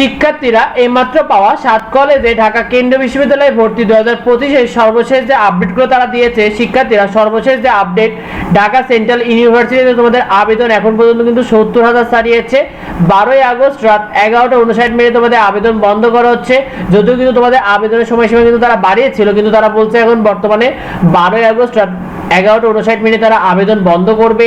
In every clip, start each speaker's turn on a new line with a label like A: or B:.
A: শিক্ষার্থীরা এইমাত্র পাওয়া সাত কলেজে ঢাকা কেন্দ্রীয় বিশ্ববিদ্যালয়ে ভর্তি দু হাজার পঁচিশের সর্বশেষ যে আপডেটগুলো তারা দিয়েছে, শিক্ষার্থীরা সর্বশেষ যে আপডেট ঢাকা সেন্ট্রাল ইউনিভার্সিটিতে তোমাদের আবেদন এখন পর্যন্ত কিন্তু সত্তর হাজার ছাড়িয়েছে। বারোই আগস্ট রাত এগারোটা উনষাট মিনিটে তোমাদের আবেদন বন্ধ করা হচ্ছে। যদিও কিন্তু তোমাদের আবেদনের সময়সীমা কিন্তু তারা বাড়িয়েছিল, কিন্তু তারা বলছে এখন বর্তমানে বারোই আগস্ট রাত এগারোটা উনষাট মিনিটে তারা আবেদন বন্ধ করবে।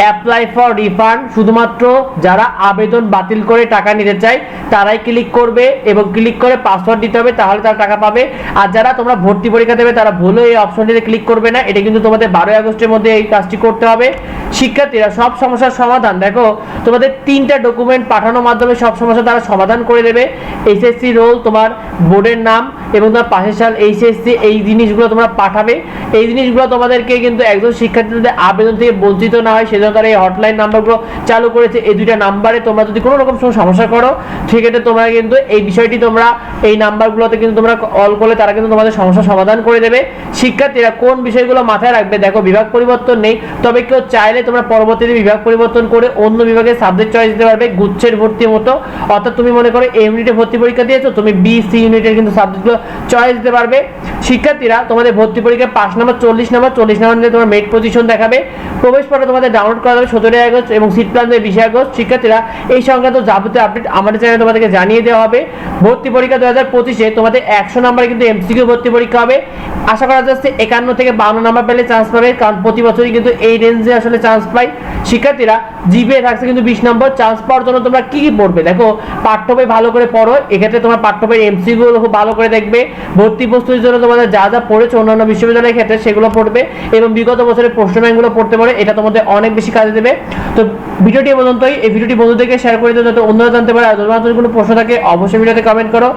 A: অ্যাপ্লাই ফর রিফান্ড শুধুমাত্র যারা আবেদন বাতিল করে টাকা নিতে চায়, তারাই ক্লিক করবে এবং ক্লিক করে পাসওয়ার্ড দিতে হবে, তাহলে তারা টাকা পাবে। আর যারা তোমরা ভর্তি পরীক্ষা দেবে, তারা ভুলে এই অপশনটিতে ক্লিক করবে না। এটা কিন্তু তোমাদের বারোই আগস্টের মধ্যে এই কাজটি করতে হবে। শিক্ষার্থীরা, সব সমস্যার সমাধান। দেখো, তোমাদের তিনটা ডকুমেন্ট পাঠানোর মাধ্যমে সব সমস্যা তারা সমাধান করে দেবে। এইচএসসি রোল তোমার বোর্ডের নাম এবং তোমার পাশের সাল এইচএসসি এই জিনিসগুলো তোমরা পাঠাবে। এই জিনিসগুলো তোমাদেরকে কিন্তু একজন শিক্ষার্থীদের আবেদন থেকে বঞ্চিত না হয় সেজন্য তারা এই হটলাইন নাম্বারগুলো চালু করেছে। এই দুইটা নাম্বারে তোমরা যদি কোনো রকম সমস্যা করো, সেক্ষেত্রে তোমরা কিন্তু এই বিষয়টি তোমরা এই নাম্বারগুলোতে কিন্তু তোমরা কল করলে তারা কিন্তু তোমাদের সমস্যা সমাধান করে দেবে। শিক্ষার্থীরা কোন বিষয়গুলো মাথায় রাখবে? দেখো, বিভাগ পরিবর্তন নেই। তবে কেউ চাইলে তোমরা পরবর্তীতে বিভাগ পরিবর্তন করে অন্য বিভাগে সাবজেক্ট চয়েস দিতে পারবে, গুচ্ছের ভর্তির মতো। অর্থাৎ তুমি মনে করো এ ইউনিটে ভর্তি পরীক্ষা দিয়েছ, তুমি বি সি ইউনিটের কিন্তু সাবজেক্টগুলো চয়েস দিতে পারবে। শিক্ষার্থীরা তোমাদের ভর্তি পরীক্ষায় পাঁচ নম্বর চল্লিশ নম্বর চল্লিশ নম্বর নিয়ে তোমার মেট পজিশন দেখাবে। প্রবেশপত্র তোমাদের ডাউনলোড করা যাবে সতেরোই আগস্ট এবং সিট প্ল্যান বিশে আগস্ট। শিক্ষার্থীরা এই সংক্রান্ত যাবতীয় আপডেট আমাদের চ্যানেলে তোমাদেরকে জানিয়ে দেওয়া হবে। ভর্তি পরীক্ষা দু হাজার পঁচিশে তোমাদের একশো নম্বরে কিন্তু এমসিকিউ ভর্তি পরীক্ষা হবে। আশা করা যাচ্ছে একান্ন থেকে বাউন্ন নাম্বার পেলে চান্স পাবে, কারণ প্রতি বছরই কিন্তু এই রেঞ্জে আসলে চান্স পায় শিক্ষার্থীরা। জিপিএ থাকছে কিন্তু বিশ নম্বর চান্স পাওয়ার জন্য তোমরা কি কি পড়বে? দেখো পাঠ্য বই ভালো করে পড়ো, এক্ষেত্রে তোমার পাঠ্য এমসিগুলো খুব ভালো করে দেখবে, ভর্তি প্রস্তুতির জন্য তোমাদের যা যা পড়েছে অন্যান্য বিশ্ববিদ্যালয়ের ক্ষেত্রে সেগুলো পড়বে এবং বিগত বছরের প্রশ্ন ব্যাংকগুলো পড়তে পারে, এটা তোমাদের অনেক বেশি কাজে দেবে। তো ভিডিওটি পর্যন্তই, এই ভিডিওটি বন্ধুদেরকে শেয়ার করে দেবে যাতে অন্যরা জানতে পারে আর যদি কোনো প্রশ্ন থাকে, অবশ্যই ভিডিওতে কমেন্ট করো।